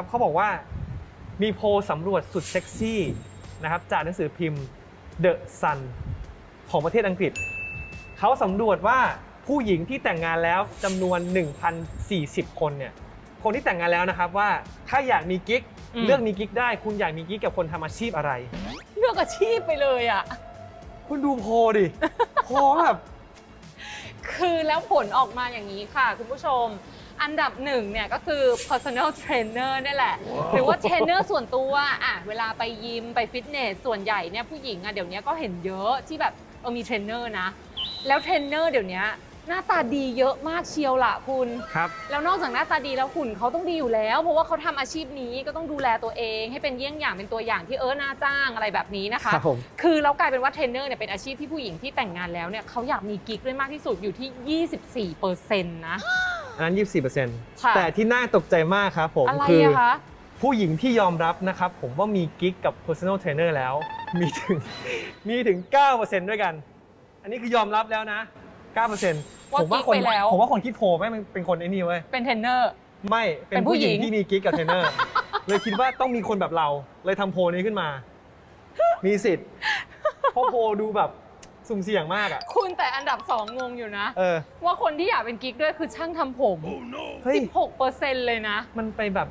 ครับเขาบอกว่ามีโพลสำรวจสุดเซ็กซี่นะครับจากหนังสือพิมพ์ The Sun ของประเทศอังกฤษ เขาสำรวจว่าผู้หญิงที่แต่งงานแล้วจำนวน 1,040 คนเนี่ยคนที่แต่งงานแล้วนะครับว่าถ้าอยากมีกิ๊กอืม เลือกมีกิ๊กได้ คุณอยากมีกิ๊กกับคนทำอาชีพอะไร เลือกอาชีพไปเลยอะ คุณดูโพลดิ โพลแบบ คือแล้วผลออกมาอย่างนี้ค่ะ คุณผู้ชม อันดับหนึ่งเนี่ยก็คือ personal trainer นี่แหละ หรือว่าเทรนเนอร์ส่วนตัวอะเวลาไปยิมไปฟิตเนสส่วนใหญ่เนี่ยผู้หญิงอะเดี๋ยวนี้ก็เห็นเยอะที่แบบเออมีเทรนเนอร์นะ แล้วเทรนเนอร์เดี๋ยวนี้หน้าตาดีเยอะมากเชียวล่ะคุณ ครับ แล้วนอกจากหน้าตาดีแล้วหุ่นเขาต้องดีอยู่แล้ว เพราะว่าเขาทำอาชีพนี้ก็ต้องดูแลตัวเอง ให้เป็นเยี่ยงอย่างเป็นตัวอย่างที่เออน่าจ้างอะไรแบบนี้นะคะ ครับผม คือแล้วกลายเป็นว่าเทรนเนอร์เนี่ยเป็นอาชีพที่ผู้หญิงที่แต่งงานแล้วเนี่ยเขาอยากมีกิ๊กด้วยมากที่สุดอยู่ที่ 24เปอร์เซ็นต์นะ อันนั้น 24%ค่ะแต่ที่น่าตกใจมากครับผมอะไรคือะคะ ผู้หญิงที่ยอมรับนะครับผมว่ามีกิ๊กกับ personal trainer แล้ว มีถึงมีถึง 9%ด้วยกัน อันนี้คือยอมรับแล้วนะ 9%ว่าผมว่ากิ๊กคนไปแล้ว ผมว่าคนคิดโพลไม่งเป็นคนไอ้นี่เว้ย เป็นเทรนเนอร์ ไม่เป็เป็นนผู้ผู้หญิงหญิงที่มีกิ๊กกับเทรนเนอร์ เลยคิดว่าต้องมีคนแบบเรา เลยทำโพลนี้ขึ้นมา มีสิทธิ์เพราะโพลดูแบบ สุ่มเสี่ยงมากอะ คุณแต่อันดับ2งงอยู่นะ เออ ว่าคนที่อยากเป็นกิ๊กด้วยคือช่างทำผม เฮ้ย 16เปอร์เซ็นต์เลยนะ มันไปแบบ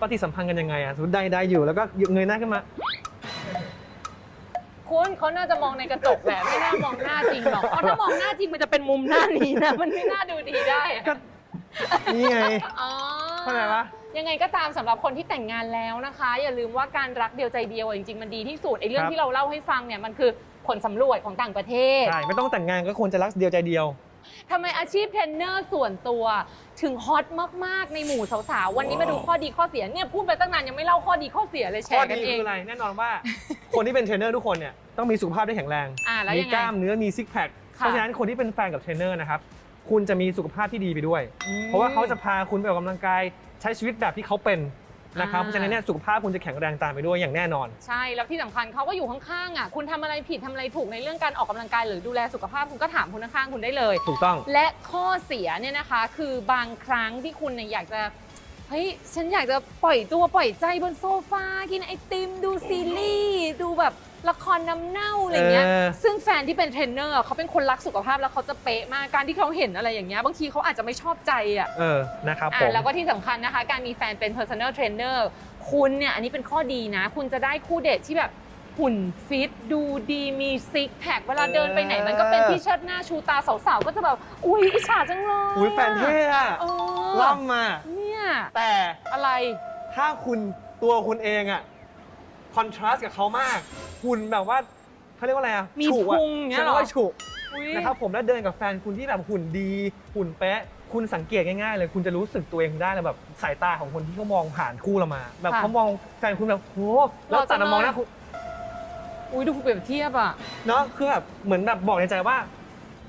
ปฏิสัมพันธ์กันยังไงอะสมมติได้ได้อยู่แล้วก็เงยหน้าขึ้นมา คุณเขาน่าจะมองในกระจกแหละไม่น่ามองหน้าจริงหรอกเพราะถ้ามองหน้าจริงมันจะเป็นมุมหน้านี้นะ มันไม่น่าดูดีได้อะก็ นี่ไง อ๋อเข้าใจปะ ยังไงก็ตามสำหรับคนที่แต่งงานแล้วนะคะ อย่าลืมว่าการรักเดียวใจเดียวอะจริงๆมันดีที่สุดไอ้เรื่องที่เราเล่าให้ฟังเนี่ยมันคือ ผลสำรวจของต่างประเทศ ใช่ ไม่ต้องแต่งงานก็ควรจะรักเดียวใจเดียว ทำไมอาชีพเทรนเนอร์ส่วนตัวถึงฮอตมาก ๆ ในหมู่สาวๆ วันนี้มาดูข้อดีข้อเสียเนี่ยพูดไปตั้งนานยังไม่เล่าข้อดีข้อเสียเลยแชข้อร์กัดีนเอคืง ออะไร แน่นอนว่า คนที่เป็นเทรนเนอร์ทุกคนเนี่ยต้องมีสุขภาพที่แข็งแรง อ่าแล้วมียังไงกล้ามเนื้อมีซิกแพค ค่ะ เพราะฉะนั้นคนที่เป็นแฟนกับเทรนเนอร์นะครับ คุณจะมีสุขภาพที่ดีไปด้วยอืมเพราะว่าเขาจะพาคุณไปออกกำลังกายใช้ชีวิตแบบที่เขาเป็น นะครับอ่าเพราะฉะนั้นเนี่ยสุขภาพคุณจะแข็งแรงตามไปด้วยอย่างแน่นอน ใช่ แล้วที่สำคัญเขาก็อยู่ข้างๆอะคุณทำอะไรผิดทำอะไรถูกในเรื่องการออกกำลังกายหรือดูแลสุขภาพคุณก็ถามคนข้างๆคุณได้เลย ถูกต้อง และข้อเสียเนี่ยนะคะ คือบางครั้งที่คุณเนี่ยอยากจะเฮ้ยฉันอยากจะปล่อยตัวปล่อยใจบนโซฟากินไอติมดูซีรีส์ดูแบบ ละครน้ำเน่าอะไรเงี้ย เออ ซึ่งแฟนที่เป็นเทรนเนอร์เขาเป็นคนรักสุขภาพแล้วเขาจะเป๊ะมาก การที่เขาเห็นอะไรอย่างเงี้ย บางทีเขาอาจจะไม่ชอบใจอะ เออนะครับอะผมแล้วก็ที่สำคัญนะคะ การมีแฟนเป็น personal trainer คุณเนี่ยอันนี้เป็นข้อดีนะ คุณจะได้คู่เดทที่แบบหุ่นฟิตดูดีมีซิกแพคเวลาเดินไปไหน มันก็เป็นที่เชิดหน้าชูตาสาวๆ ก็จะแบบ อุ๊ยอิจฉาจังเลยอุ้ยแฟนเท่อะเออล่ำมา เนี่ย แต่อะไร ถ้าคุณตัวคุณเองอะ คอนทราสต์กับเขามาก หุ่นแบบว่าเขาเรียกว่าอะไรอะมีฉุอะพุงอย่างเงี้ยใช่เหรอว่าฉุอุ๊ยนะครับผมแล้วเดินกับแฟนคุณที่แบบหุ่นดี หุ่นเป๊ะ คุณสังเกตง่ายๆเลย คุณจะรู้สึกตัวเองได้เลยแบบสายตาของคนที่เขามองผ่านคู่เรามา แบบค่ะเขามองแฟนคุณแบบโหแล้วหล่อจัตัดงมามองหเลยน้าคุณ อุ้ยดูเปรียบเทียบอะ เนาะคือแบบเหมือนแบบบอกในใจว่า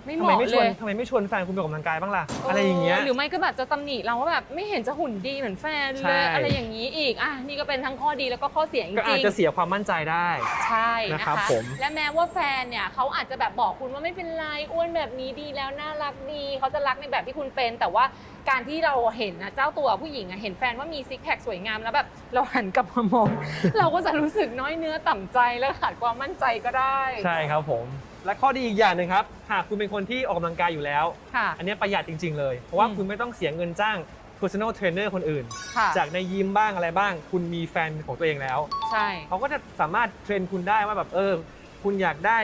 ไม่เหทำไมมาะไม่ชเลวนยทำไมไม่ชวนแฟนคุณไปออกกำลังกายบ้างล่ะ อะไรอย่างเงี้ย หรือไม่ก็แบบจะตำหนิเราว่าแบบไม่เห็นจะหุ่นดีเหมือนแฟนใช่ เลยอะไรอย่างนี้อีกอะนี่ก็เป็นทั้งข้อดีแล้วก็ข้อเสียจริงก็ๆอาจจะเสียความมั่นใจได้ ใช่นะนะครับคะผม และแม้ว่าแฟนเนี่ยเขาอาจจะแบบบอกคุณว่าไม่เป็นไรอ้วนแบบนี้ดีแล้วน่ารักดี เขาจะรักในแบบที่คุณเป็น แต่ว่าการที่เราเห็นนะเจ้าตัวผู้หญิงอะเห็นแฟนว่ามีซิกแพคสวยงามแล้วแบบเราหันกลับมามอง เราก็จะรู้สึกน้อยเนื้อต่ำใจแล้วขาดความมั่นใจก็ได้ ใช่ครับผม และข้อดีอีกอย่างหนึ่งครับ หากคุณเป็นคนที่ออกกำลังกายอยู่แล้ว ค่ะ อันเนี้ยประหยัดจริง ๆ เลย เพราะว่าอืม คุณไม่ต้องเสียเงินจ้าง personal trainer คนอื่น ค่ะจากในยิมบ้างอะไรบ้าง คุณมีแฟนของตัวเองแล้ว ใช่ เขาก็จะสามารถเทรนคุณได้ว่าแบบเออ คุณอยากได้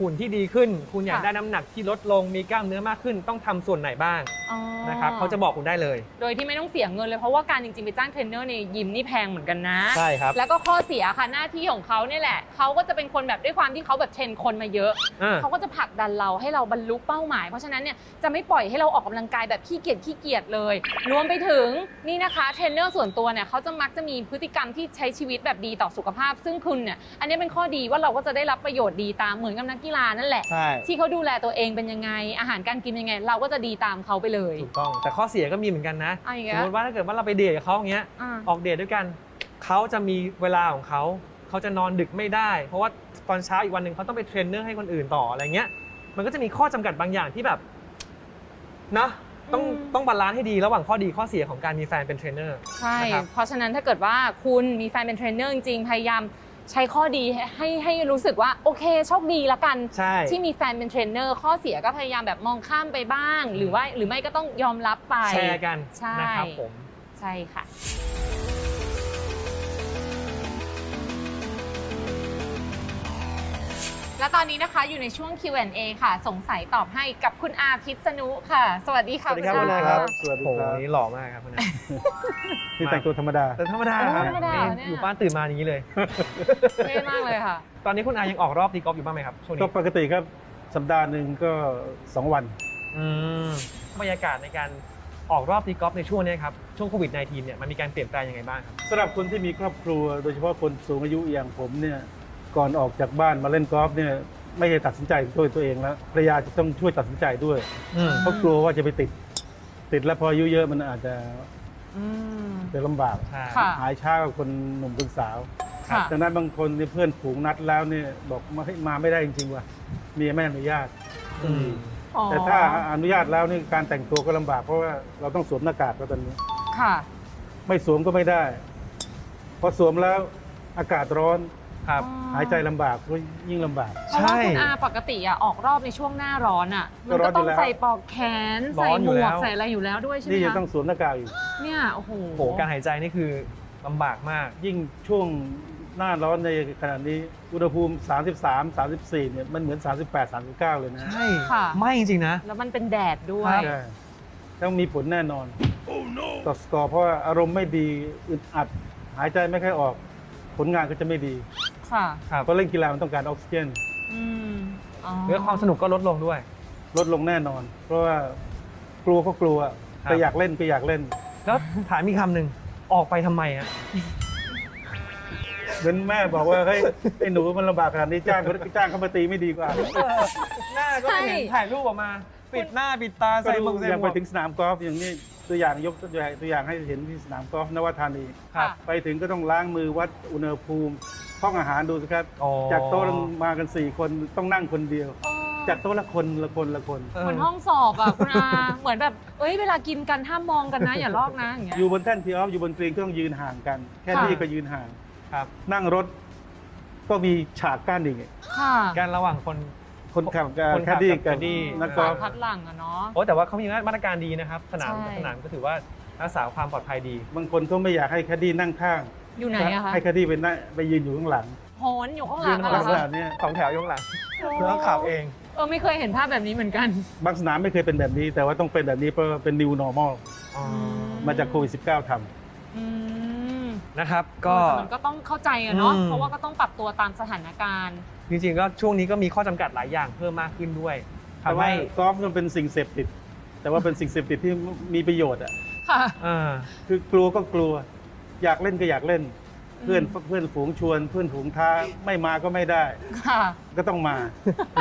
หุ่นที่ดีขึ้น คุณอยากได้น้ำหนักที่ลดลงมีกล้ามเนื้อมากขึ้น ต้องทำส่วนไหนบ้างอ๋อนะครับเขาจะบอกคุณได้เลย โดยที่ไม่ต้องเสียเงินเลยเพราะว่าการจริงๆไปจ้างเทรนเนอร์ในยิมนี่แพงเหมือนกันนะใช่ครับแล้วก็ข้อเสียค่ะหน้าที่ของเขาเนี่ยแหละเขาก็จะเป็นคนแบบด้วยความที่เขาแบบเทรนคนมาเยอะอ่าเขาก็จะผลักดันเราให้เราบรรลุเป้าหมาย เพราะฉะนั้นเนี่ยจะไม่ปล่อยให้เราออกกำลังกายแบบขี้เกียจขี้เกียจเลย รวมไปถึงนี่นะคะเทรนเนอร์ส่วนตัวเนี่ยเขาจะมักจะมีพฤติกรรมที่ใช้ชีวิตแบบดีต่อสุขภาพ ซึ่งคุณเนี่ยอันนี้เป็นข้อดีว่าเราก็จะได้รับประโยชน์ดีตามเหมือนกับนักกีฬานั่นแหละใช่ที่เขาดูแลตัวเองเป็นยังไงอาหารการกินยังไง เราก็จะดีตามเขาไปเลยถูกต้องแต่ข้อเสียก็มีเหมือนกันนะเอาอย่างสเงี้มยมติว่าถ้าเกิดว่าเราไปเดทกับเขาอย่างเงี้ยอ่าออกเดทด้วยกันเขาจะมีเวลาของเขาเขาจะนอนดึกไม่ได้ เพราะว่าตอนเช้าอีกวันหนึ่งเขาต้องไปเทรนเนอร์ให้คนอื่นต่ออะไรเงี้ย มันก็จะมีข้อจำกัดบางอย่างที่แบบนะต้องอืมต้องบาลานซ์ให้ดีระหว่างข้อดีข้อเสียของการมีแฟนเป็นเทรนเนอร์ใช่นะครับเพราะฉะนั้นถ้าเกิดว่าคุณมีแฟนเป็นเทรนเนอร์จริงๆพยายาม ใช้ข้อดีให้ให้ให้รู้สึกว่าโอเคโชคดีละกัน ใช่ที่มีแฟนเป็นเทรนเนอร์ข้อเสียก็พยายามแบบมองข้ามไปบ้าง หรือว่าหรือไม่ก็ต้องยอมรับไปแชร์กันใช่นะครับผมใช่ค่ะ และตอนนี้นะคะอยู่ในช่วง Q&A ค่ะ สงสัยตอบให้กับคุณอาพิษณุค่ะ สวัสดีค่ะสวัสดีครับณคุณอาอาครับสวัสดีโอ้โหครับนี่หล่อมากครับคุณอานี่แต่งตัวธรรมดา แต่ธรรมดาเออครับธรรมดานี่เนี่ย อยู่บ้านตื่นมาอย่างนี้เลย เท่มากเลยค่ะ ตอนนี้คุณอายังออกรอบตีกอล์ฟอยู่บ้างไหมครับช่วงก็นี้ปกติครับสัปดาห์หนึ่งก็ 2 วัน อืมบรรยากาศในการออกรอบตีกอล์ฟในช่วงเนี้ยครับช่วงโควิด -19 เนี่ยมันมีการเปลี่ยนแปลงยังไงบ้างครับ สำหรับคนที่มีครอบครัว โดยเฉพาะคนสูงอายุอย่างผมเนี่ย ก่อนออกจากบ้านมาเล่นกอล์ฟเนี่ยไม่ใช่ตัดสินใจด้วยตัวเองแล้วภรรยาจะต้องช่วยตัดสินใจด้วยอืม เพราะกลัวว่าจะไปติด ติดแล้วพออายุเยอะมันอาจจะอืม จะลำบาก ใช่ ค่ะ หายช้ากว่าคนหนุ่มคนสาวค่ะ ดังนั้นบางคนเนี่ยเพื่อนฝูงนัดแล้วเนี่ยบอกมาให้มาไม่ได้จริงๆว่ะเมียไม่อนุญาต อืม อ๋อแต่ถ้าอนุญาตแล้วนี่การแต่งตัวก็ลำบากเพราะว่าเราต้องสวมหน้ากากแล้วตอนนี้ ค่ะ ไม่สวมก็ไม่ได้ พอสวมแล้วอากาศร้อน ครับ หายใจลำบากก็ยิ่งลำบาก เพราะว่าคุณอาปกติอะออกรอบในช่วงหน้าร้อนอะมันก็ร้ก็อนอยู่ต้องแล้วใส่ปลอกแขน ร้ใส่อนหอยู่มแล้ววใส่อะไรอยู่แล้วด้วยใช่ไหมนี่ยังคะต้องสวมหน้ากากอยู่ เนี่ยโอ้โหโหการหายใจนี่คือลำบากมาก ยิ่งช่วงหน้าร้อนในขณะนี้อุณหภูมิ 33 34เนี่ยมันเหมือน 38 39 เลยนะใช่ ค่ะ ไม่จริงๆนะ แล้วมันเป็นแดดด้วยครับใช่ต้องมีผลแน่นอนต่อสกอร์เพราะว่าอารมณ์ไม่ดีอึดอัด หายใจไม่ค่อยออก ผลงานก็จะไม่ดีค่ะครับเพราะเล่นกีฬามันต้องการออกซิเจนอืมอ๋อเรื่องความสนุกก็ลดลงด้วย ลดลงแน่นอน เพราะว่ากลัวก็กลัวครับ แต่อยากเล่นก็อยากเล่น แล้วถามมีกคำหนึ่งออกไปทำไมฮะเหมือนแม่บอกว่าเฮ้ยไอ้หนูมันลำบากขนาดนี้จ้างเขาจ้างเขามาตีไม่ดีกว่าหน้าก็ไม่เห็นถ่ายรูปออกมา ปิดหน้าปิดตาก็ใส่หมดูวกใส่อย่างหมไปวกถึงสนามกอล์ฟอย่างนี้ ตัวอย่างยกตัวอย่างตัวอย่างให้เห็นที่สนามกอล์ฟนวัฒานีครับ ไปถึงก็ต้องล้างมือวัดอุณหภูมิห้องอาหารดูสิครับอ๋อจากโต๊ะนึงมากัน 4 คนต้องนั่งคนเดียวอ๋อจากโต๊ะละคนละคนละคนเออเหมือนห้องสอบอะคุณอาเหมือนแบบเอ้ยเวลากินกันห้ามมองกันนะอย่าลอกนะอย่างเงี้ย อยู่บนแท่นทีออฟอยู่บนกรีนก็ต้องยืนห่างกัน แค่ค่ะที่ก็ยืนห่าง ครับ นั่งรถก็มีฉากกั้นอีก ค่ะ การระหว่างคน คนขับกับคนแคขับดดี้กับกับแคดดี้ นักกอสาล์รฟคัดหลังอะเนาะ โอ้แต่ว่าเขามีมาตรการดีนะครับ สนามใช่ สนามก็ถือว่ารักษาความปลอดภัยดี บางคนก็ไม่อยากให้แคดดี้นั่งข้าง อยู่ไหนอะคะให้แคดดี้ไปนั่งไปยืนอยู่ข้างหลังโหนอยู่ข้างหลังอะเหรลัอกษณะคะเนี้ยสองแถวอยข้างหลังโอ้แล้วขับเอง เออไม่เคยเห็นภาพแบบนี้เหมือนกันบางสนามไม่เคยเป็นแบบนี้ แต่ว่าต้องเป็นแบบนี้เพราะว่าเป็น new normal อ๋อมาจากโควิด -19 ทำ อืมนะครับก็ แต่มันก็ต้องเข้าใจอะเนาะอืม เพราะว่าก็ต้องปรับตัวตามสถานการณ์ จริงๆก็ช่วงนี้ก็มีข้อจำกัดหลายอย่างเพิ่มมากขึ้นด้วยแต่ทำว่าให้กอล์ฟมันเป็นสิ่งเสพติด แต่ว่าเป็นสิ่งเสพติดที่มีประโยชน์อะ ค่ะอ่าคือกลัวก็กลัว อยากเล่นก็อยากเล่น เพื่อนเพื่อนฝูงชวน เพื่อนฝูงท้าไม่มาก็ไม่ได้ ค่ะ ก็ต้องมา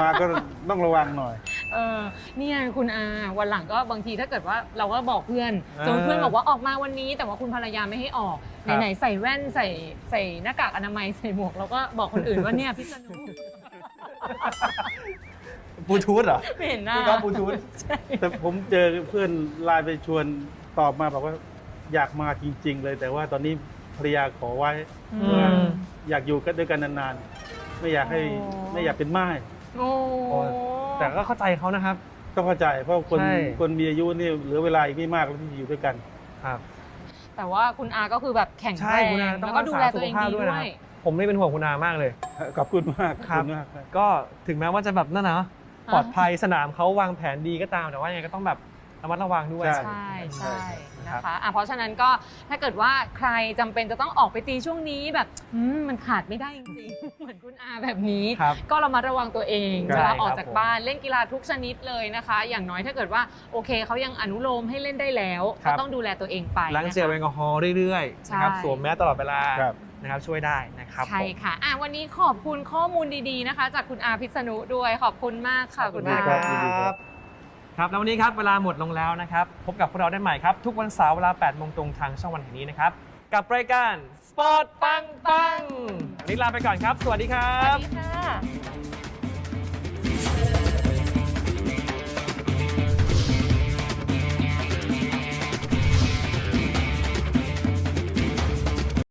มาก็ต้องระวังหน่อย เออเนี่ยคุณอาวันหลังก็บางทีถ้าเกิดว่าเราก็บอกเพื่อนอ่าสมมติเพื่อนบอกว่าออกมาวันนี้ แต่ว่าคุณภรรยาไม่ให้ออกครับ ไหนๆใส่แว่นใส่ใส่หน้ากากอนามัยใส่หมวกเราก็บอกคนอื่นว่าเนี่ยพี่สนุบลูทูธเหรอไม่เห็นหน้าพี่ก๊อฟบลูทูธใช่แต่ผมเจอเพื่อนไลน์ไปชวนตอบมาบอกว่าอยากมาจริง ๆ เลย แต่ว่าตอนนี้ภรรยาขอไว้อือืมมอยากอยู่กันด้วยกันนานๆ ไม่อยากให้โอ้ ไม่อยากเป็นไม้โอ้โอ้ แต่ก็เข้าใจเขานะครับ ต้องเข้าใจเพราะคนใช่ คนมีอายุนี่เหลือเวลาอีกไม่มากแล้วที่จะอยู่ด้วยกัน ครับ แต่ว่าคุณอาก็คือแบบแข็งใช่แรงคุณอาต้แล้องวก็รักดูษาแลสุตัวขเองภาพดีด้วยด้นะวครัยบผมไม่เป็นห่วงคุณอามากเลย ขอบคุณมากครับขอณมากครับก็ถึงแม้ว่าจะแบบนั่นนะปลอดภัยสนามเขาวางแผนดีก็ตามแต่ว่ายังไงก็ต้องแบบระมัดระวังด้วย ใช่ใช่ใช่ครั นะบคะอะเพราะฉะนั้นก็ถ้าเกิดว่าใครจำเป็นจะต้องออกไปตีช่วงนี้แบบอืมมันขาดไม่ได้จริงๆ เหมือนคุณอาแบบนี้ ครับ ก็ระมัดระวังตัวเองใช่เวลาออกครับจากผม บ้านเล่นกีฬาทุกชนิดเลยนะคะ อย่างน้อยถ้าเกิดว่าโอเคเขายังอนุโลมให้เล่นได้แล้วครัก็บ ต้องดูแลตัวเองไปล้างเจลแอลนะคะกอฮอล์เรื่อยๆนะครับใช่ สวมแมสตลอดเวลาครับ นะครับช่วยได้นะครับใช่ผม ค่ะอะ วันนี้ขอบคุณข้อมูลดีๆนะคะ จากคุณอาพิษณุด้วยขอบคุณมากค่ะ ขอบคุคุณณอามากครับยินดีครับ ครับแล้ววันนี้ครับเวลาหมดลงแล้วนะครับพบกับพวกเราได้ใหม่ครับทุกวันเสาร์เวลา8โมงตรงทางช่องวันแห่งนี้นะครับกับรายการสปอร์ตปังปังวันนี้ลาไปก่อนครับ สวัสดีครัสวับ สดีค่ะ